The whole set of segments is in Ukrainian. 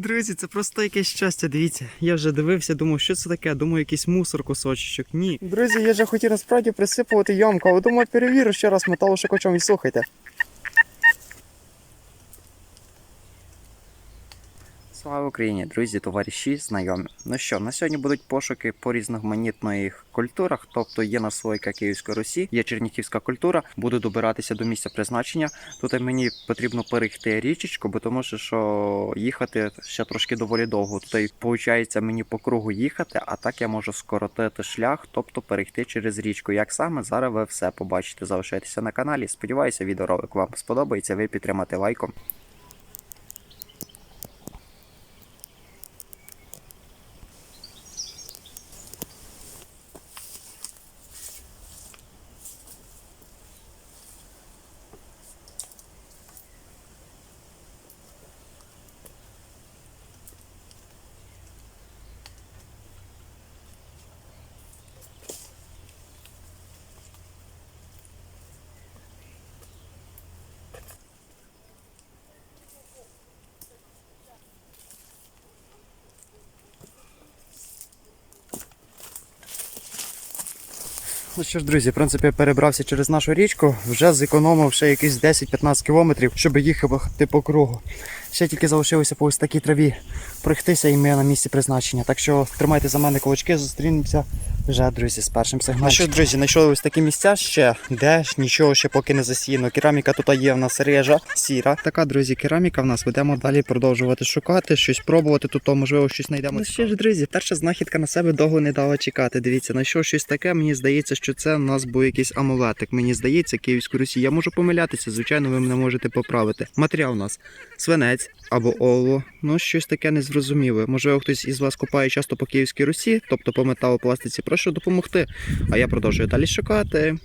Друзі, це просто якесь щастя. Дивіться, я вже дивився, думав, що це таке. Думаю, якийсь мусор кусочок. Ні. Друзі, я вже хотів насправді присипувати ямку, але думаю, перевірю ще раз металошукачом і слухайте. Слава Україні, друзі, товариші, знайомі. Ну що, на сьогодні будуть пошуки по різноманітних культурах, тобто є наслойка Київської Русі, є чернігівська культура. Буду добиратися до місця призначення. Тут мені потрібно перейти річечку, бо тому що, їхати ще трошки доволі довго. Тут виходить мені по кругу їхати, а так я можу скоротити шлях, тобто перейти через річку. Як саме зараз ви все побачите, залишайтеся на каналі. Сподіваюся, відеоролик вам сподобається. Ви підтримати лайком. Ну що ж, друзі, в принципі, я перебрався через нашу річку, вже зекономив ще якісь 10-15 кілометрів, щоб їхати по кругу. Ще тільки залишилося по ось такій траві пройтися і ми на місці призначення. Так що тримайте за мене кулачки, зустрінемося вже, друзі, з першим сигналом. Ну що, друзі, знайшли ось такі місця ще, де ж нічого ще поки не засіяно. Кераміка тут є в нас режа, сіра. Така, друзі, кераміка в нас. Будемо далі продовжувати шукати, щось пробувати. Тут, то, можливо, щось знайдемо. Ну що ж, друзі, перша знахідка на себе довго не дала чекати. Дивіться, знайшов щось таке. Мені здається, що це у нас був якийсь амулетик. Мені здається, Київську Русі. Я можу помилятися, звичайно, ви мене можете поправити. Матеріал у нас свинець або олово. Ну, щось таке незрозуміле. Можливо, хтось із вас копає часто по Київській Русі, тобто по металопластиці. Прошу допомогти. А я продовжую далі шукати.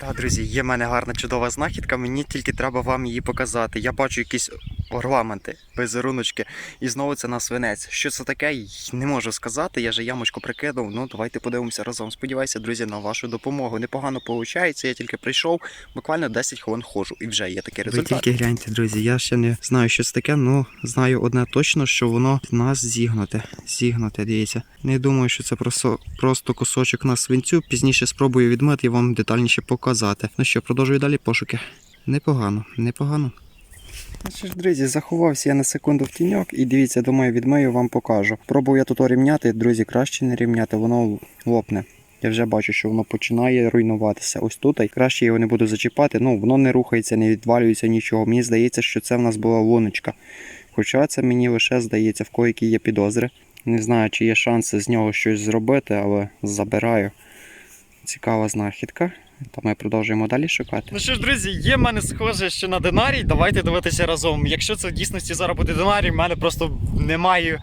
Так, друзі, є в мене гарна чудова знахідка, мені тільки треба вам її показати. Я бачу якісь орнаменти, візеруночки, і знову це на свинець. Що це таке, не можу сказати. Я же ямочку прикинув. Ну, давайте подивимося разом. Сподіваюся, друзі, на вашу допомогу. Непогано виходить. Я тільки прийшов, буквально 10 хвилин ходжу, і вже є такий результат. Ви тільки гляньте, друзі. Я ще не знаю, що це таке, але знаю одне точно, що воно в нас зігнуте. Зігнуте, дивіться. Не думаю, що це просто, просто кусочок на свинцю. Пізніше спробую відмити і вам детальніше показати. Ну що, продовжую далі пошуки. Непогано, непогано. Ну що ж, друзі, заховався я на секунду в тіньок і дивіться, думаю, відмию вам покажу. Пробую я тут рівняти, друзі, краще не рівняти, воно лопне. Я вже бачу, що воно починає руйнуватися. Ось тут і краще його не буду зачіпати. Ну, воно не рухається, не відвалюється нічого. Мені здається, що це в нас була луночка. Хоча це мені лише здається, в кої є підозри. Не знаю, чи є шанси з нього щось зробити, але забираю. Цікава знахідка. Та ми продовжуємо далі шукати. Ну що ж, друзі, є в мене схоже, що на динарій. Давайте дивитися разом. Якщо це в дійсності зараз буде динарій, в мене просто немає,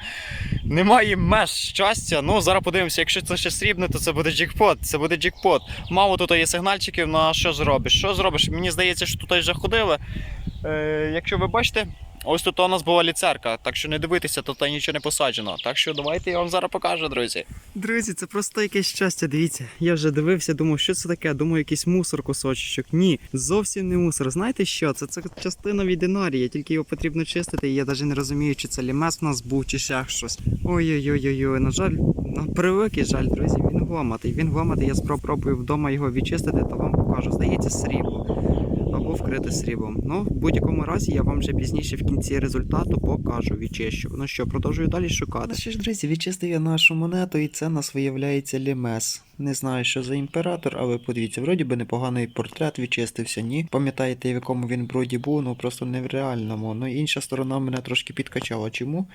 немає меж щастя. Ну зараз подивимося, якщо це ще срібне, то це буде джекпот. Це буде джекпот. Мало тут є сигнальчиків, на що зробиш? Що зробиш? Мені здається, що тут вже ходили. Е, якщо ви бачите. Ось тут у нас була ліцерка, так що не дивитися, тут нічого не посаджено. Так що давайте я вам зараз покажу, друзі. Друзі, це просто якесь щастя. Дивіться. Я вже дивився, думав, що це таке. Думаю, якийсь мусор кусочок. Ні, зовсім не мусор. Знаєте що? Це, це частина від динарія, тільки його потрібно чистити. І я навіть не розумію, чи це лімес в нас був, чи ще щось. Ой-ой-ой, на жаль, на превеликий жаль, друзі. Він гламатий. Він гламатий. Я спробую вдома його відчистити, то вам покажу. Здається, срібло або вкрите сріблом. Ну, в будь-якому разі я вам вже пізніше в кінці результату покажу, відчищу. Ну що, продовжую далі шукати. Ну що ж, друзі, відчистив я нашу монету, і це нас виявляється лімес. Не знаю, що за імператор, але подивіться, вроді би непоганий портрет відчистився, ні. Пам'ятаєте, в якому він броді був, ну просто не в реальному. Ну інша сторона мене трошки підкачала. Чому?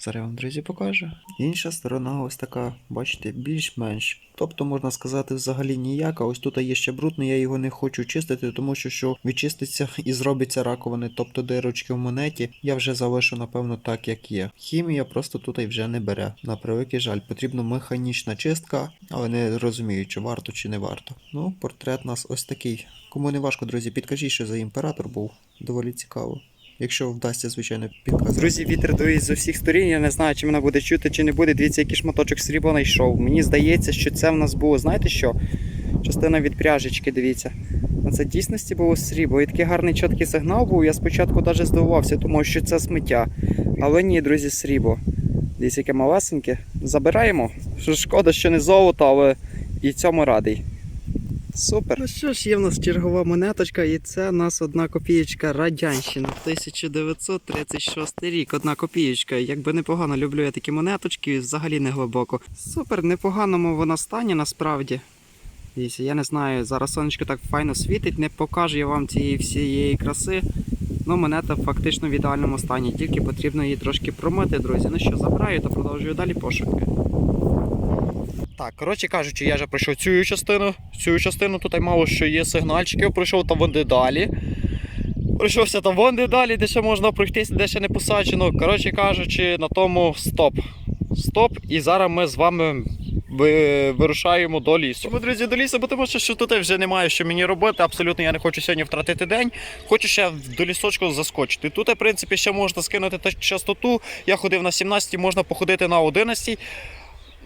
Зараз я вам, друзі, покажу. Інша сторона ось така, бачите, більш-менш. Тобто, можна сказати, взагалі ніяка. Ось тут є ще бруд, я його не хочу чистити, тому що що відчиститься і зробиться раковини, тобто дирочки в монеті, я вже залишу, напевно, так, як є. Хімія просто тут і вже не бере. На превеликий жаль, потрібна механічна чистка, але не розумію, чи варто, чи не варто. Ну, портрет нас ось такий. Кому не важко, друзі, підкажіть, що за імператор був. Доволі цікаво. Якщо вдасться, звичайно, підказати. Друзі, вітер дує з усіх сторін. Я не знаю, чи мене буде чути, чи не буде. Дивіться, який шматочок срібла знайшов. Мені здається, що це в нас було, знаєте що? Частина від пряжечки, дивіться. Це дійсності було срібло. І такий гарний чіткий сигнал був. Я спочатку навіть здивувався, тому що це сміття. Але ні, друзі, срібло. Дивіться, яке малесеньке. Забираємо. Шкода, що не золото, але і цьому радий. Супер. Ну що ж, є в нас чергова монеточка, і це у нас одна копієчка Радянщина 1936 рік. Одна копієчка. Якби непогано люблю я такі монеточки, взагалі не глибоко. Супер, непоганому вона стані насправді. Я не знаю, зараз сонечко так файно світить, не покажу я вам цієї всієї краси. Ну, монета фактично в ідеальному стані, тільки потрібно її трошки промити, друзі. Ну що, забираю та продовжую далі пошуки. Так, коротше кажучи, я вже пройшов цю частину. Цю частину тут мало що є сигнальчики, пройшов там вон де далі. Пройшовся там вон де далі, де ще можна пройтися, де ще не посаджено. Коротше кажучи, на тому стоп. Стоп, і зараз ми з вами вирушаємо до лісу. Чому, друзі, до лісу, бо тому що тут вже немає що мені робити. Абсолютно я не хочу сьогодні втратити день. Хочу ще до лісочку заскочити. Тут, в принципі, ще можна скинути частоту. Я ходив на 17, можна походити на 11.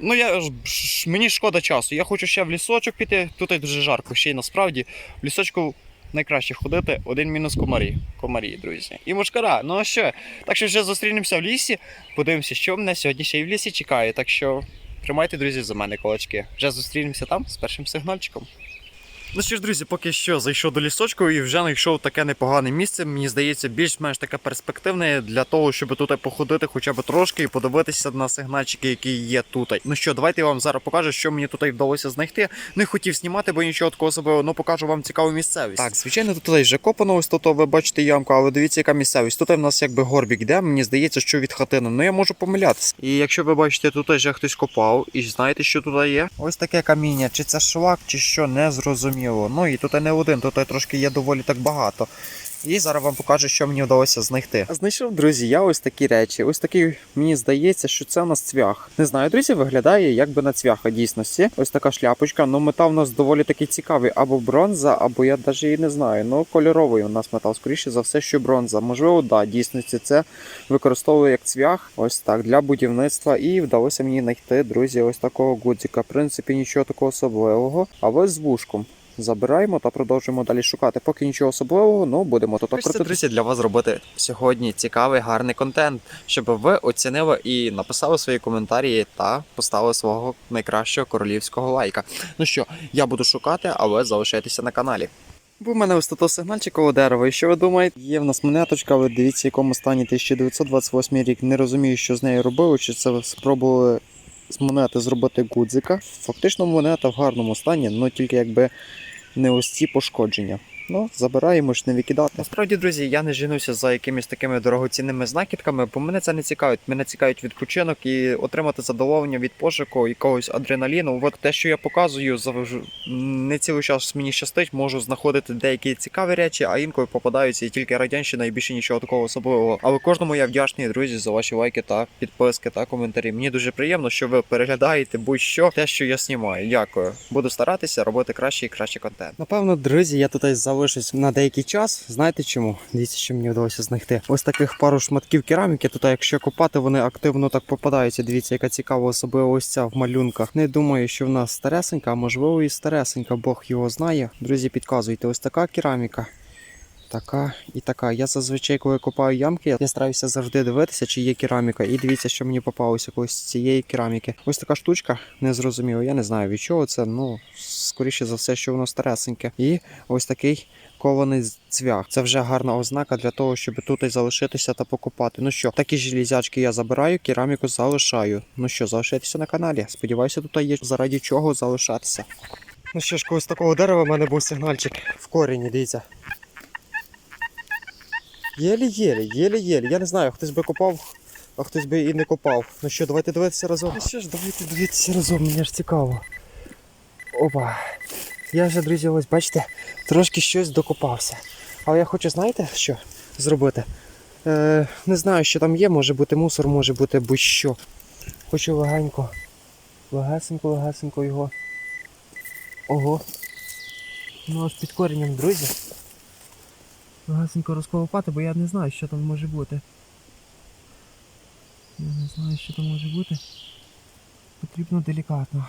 Ну, я ж- мені шкода часу. Я хочу ще в лісочок піти. Тут дуже жарко, ще й насправді. В лісочку найкраще ходити. Один мінус комарі. Комарі, друзі. І мушкара. Ну а що? Так що вже зустрінемося в лісі. Подивимося, що мене сьогодні ще й в лісі чекає. Так що тримайте, друзі, за мене кулачки. Вже зустрінемося там з першим сигнальчиком. Ну що ж, друзі, поки що зайшов до лісочку і вже знайшов таке непогане місце. Мені здається, більш-менш таке перспективне для того, щоб тут походити хоча б трошки і подивитися на сигнальчики, які є тут. Ну що, давайте я вам зараз покажу, що мені тут вдалося знайти. Не хотів знімати, бо нічого такого особливого, але покажу вам цікаву місцевість. Так, звичайно, тут вже копано, ось тут ви бачите ямку, але дивіться, яка місцевість. Тут в нас якби горбік йде, мені здається, що від хатини. Ну я можу помилятися. І якщо ви бачите, тут вже хтось копав, і знаєте, що тут є? Ось таке каміння, чи це шлак, чи що, не зрозуміло. Ну і тут не один, тут трошки є доволі так багато. І зараз вам покажу, що мені вдалося знайти. Знайшов, друзі, я ось такі речі. Ось такий, мені здається, що це у нас цвях. Не знаю, друзі, виглядає якби на цвяха дійсності. Ось така шляпочка. Ну, метал у нас доволі такий цікавий. Або бронза, або я навіть і не знаю. Ну, кольоровий у нас метал, скоріше за все, що бронза. Можливо, да, дійсності це використовую як цвях. Ось так для будівництва. І вдалося мені знайти, друзі, ось такого гудзика. В принципі, нічого такого особливого. А ось з вушком. Забираємо та продовжуємо далі шукати. Поки нічого особливого, ну будемо тут Хочеться, друзі, для вас зробити сьогодні цікавий, гарний контент, щоб ви оцінили і написали свої коментарі та поставили свого найкращого королівського лайка. Ну що, я буду шукати, а ви залишайтеся на каналі. Бо в мене тут сигнальчикове дерево. І що ви думаєте? Є в нас монеточка, але дивіться, в якому стані 1928 рік. Не розумію, що з нею робили, чи це спробували з монети зробити гудзика. Фактично монета в гарному стані, але тільки якби не ось ці пошкодження. Ну, забираємо ж не викидати. Насправді, друзі, я не женуся за якимись такими дорогоцінними знахідками, бо мене це не цікавить. Мене цікавить відпочинок і отримати задоволення від пошуку якогось адреналіну. От те, що я показую, завж- не цілий час мені щастить, можу знаходити деякі цікаві речі, а інколи попадаються і тільки радянщина і більше нічого такого особливого. Але кожному я вдячний, друзі, за ваші лайки та підписки та коментарі. Мені дуже приємно, що ви переглядаєте будь-що те, що я знімаю. Дякую. Буду старатися робити краще і краще контент. Напевно, друзі, я тут залишусь на деякий час. Знаєте чому? Дивіться, що мені вдалося знайти. Ось таких пару шматків кераміки. Тут, якщо копати, вони активно так попадаються. Дивіться, яка цікава, особливо ось ця в малюнках. Не думаю, що в нас старесенька, а можливо і старесенька, Бог його знає. Друзі, підказуйте, ось така кераміка. Така і така. Я зазвичай, коли копаю ямки, я стараюся завжди дивитися, чи є кераміка. І дивіться, що мені попалося колись з цієї кераміки. Ось така штучка, незрозуміло. Я не знаю від чого це. Ну, скоріше за все, що воно старесеньке. І ось такий кований цвях. Це вже гарна ознака для того, щоб тут і залишитися та покопати. Ну що, такі железячки я забираю, кераміку залишаю. Ну що, залишайтеся на каналі. Сподіваюся, тут є заради чого залишатися. Ну що ж, колись такого дерева в мене був сигнальчик в корені, дивіться. Єлі-єлі, єлі-єлі. Я не знаю, хтось би копав, а хтось би і не копав. Ну що, давайте дивитися разом. Ну що ж, давайте дивитися разом, мені ж цікаво. Опа. Я вже, друзі, ось бачите, трошки щось докопався. Але я хочу, знаєте, що зробити? Е, не знаю, що там є, може бути мусор, може бути будь-що. Хочу легенько. Легесенько, легесенько його. Ого. Ну аж під коренем, друзі. Легесенько розколопати, бо я не знаю, що там може бути. Я не знаю, що там може бути. Потрібно делікатно.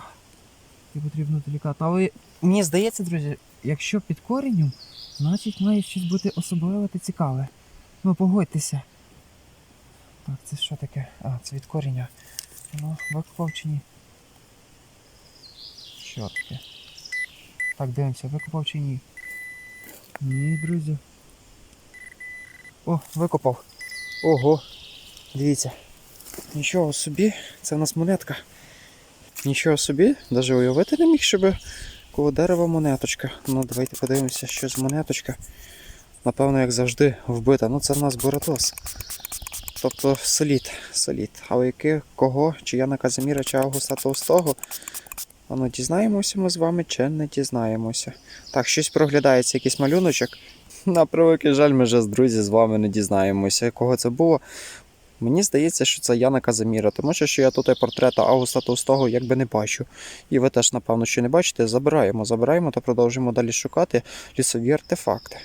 І потрібно делікатно. Але мені здається, друзі, якщо під коренем, значить має щось бути особливе та цікаве. Ну погодьтеся. Так, це що таке? А, це від коріння. Ну, викопав чи ні? Що таке? Так, дивимося, викопав чи ні? Ні, друзі. О, викопав. Ого. Дивіться. Нічого собі, це у нас монетка. Нічого собі, навіть уявити не міг, щоб коло дерева монеточка. Ну, давайте подивимося, що з монеточка. Напевно, як завжди, вбита. Ну, це в нас Боратос. Тобто солід, солід. А у яких, кого, чи Яна Казиміра, чи Августа Товстого, а ну дізнаємося ми з вами чи не дізнаємося. Так, щось проглядається, якийсь малюночок. На превеликий жаль, ми вже з друзі з вами не дізнаємося, кого це було. Мені здається, що це Яна Казиміра, тому що я тут і портрета Августа Товстого якби не бачу. І ви теж, напевно, що не бачите, забираємо, забираємо та продовжуємо далі шукати лісові артефакти.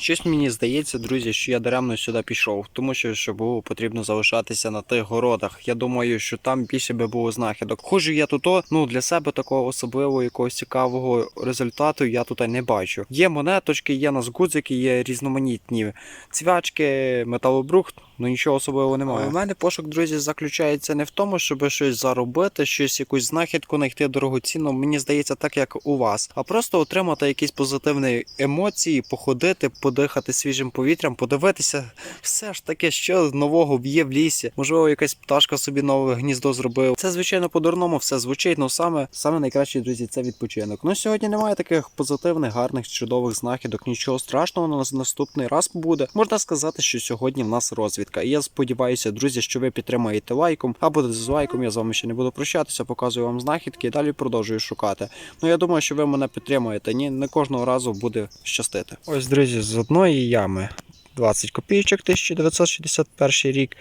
Щось мені здається, друзі, що я даремно сюди пішов, тому що, що було потрібно залишатися на тих городах. Я думаю, що там більше би було знахідок. Ходжу я тут, ну для себе такого особливого якогось цікавого результату я тут не бачу. Є монеточки, є нас гудзики, є різноманітні цвячки, металобрухт. Ну нічого особливого немає. У мене пошук, друзі, заключається не в тому, щоб щось заробити, щось якусь знахідку знайти дорогоцінну. Мені здається, так як у вас, а просто отримати якісь позитивні емоції, походити, подихати свіжим повітрям, подивитися, все ж таки, що нового є в лісі. Можливо, якась пташка собі нове гніздо зробив. Це звичайно по-дурному все звучить. Ну саме саме найкраще, друзі, це відпочинок. Ну сьогодні немає таких позитивних, гарних, чудових знахідок. Нічого страшного на нас наступний раз буде. Можна сказати, що сьогодні в нас розвідка. І я сподіваюся, друзі, що ви підтримаєте лайком або дизлайком. Я з вами ще не буду прощатися, показую вам знахідки і далі продовжую шукати. Ну я думаю, що ви мене підтримуєте. Ні, не кожного разу буде щастити. Ось, друзі, з одної ями 20 копійочок 1961 рік.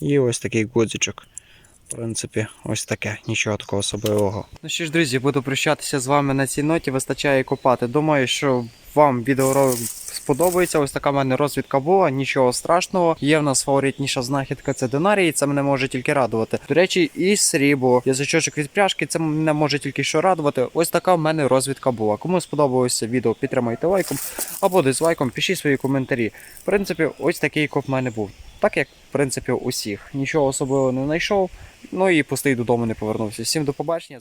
І ось такий гудзичок. В принципі, ось таке, нічого такого особливого. Ну що ж, друзі, буду прощатися з вами на цій ноті. Вистачає копати. Думаю, що вам відео сподобається. Ось така в мене розвідка була, нічого страшного. Є в нас фаворитніша знахідка це динарій, це мене може тільки радувати. До речі, і срібло, язичочок від пряжки, це мене може тільки що радувати. Ось така в мене розвідка була. Кому сподобалося відео, підтримайте лайком або дизлайком, пишіть свої коментарі. В принципі, ось такий коп в мене був. Так як, в принципі, усіх. Нічого особливого не знайшов. Ну і пустий додому не повернувся. Всім до побачення.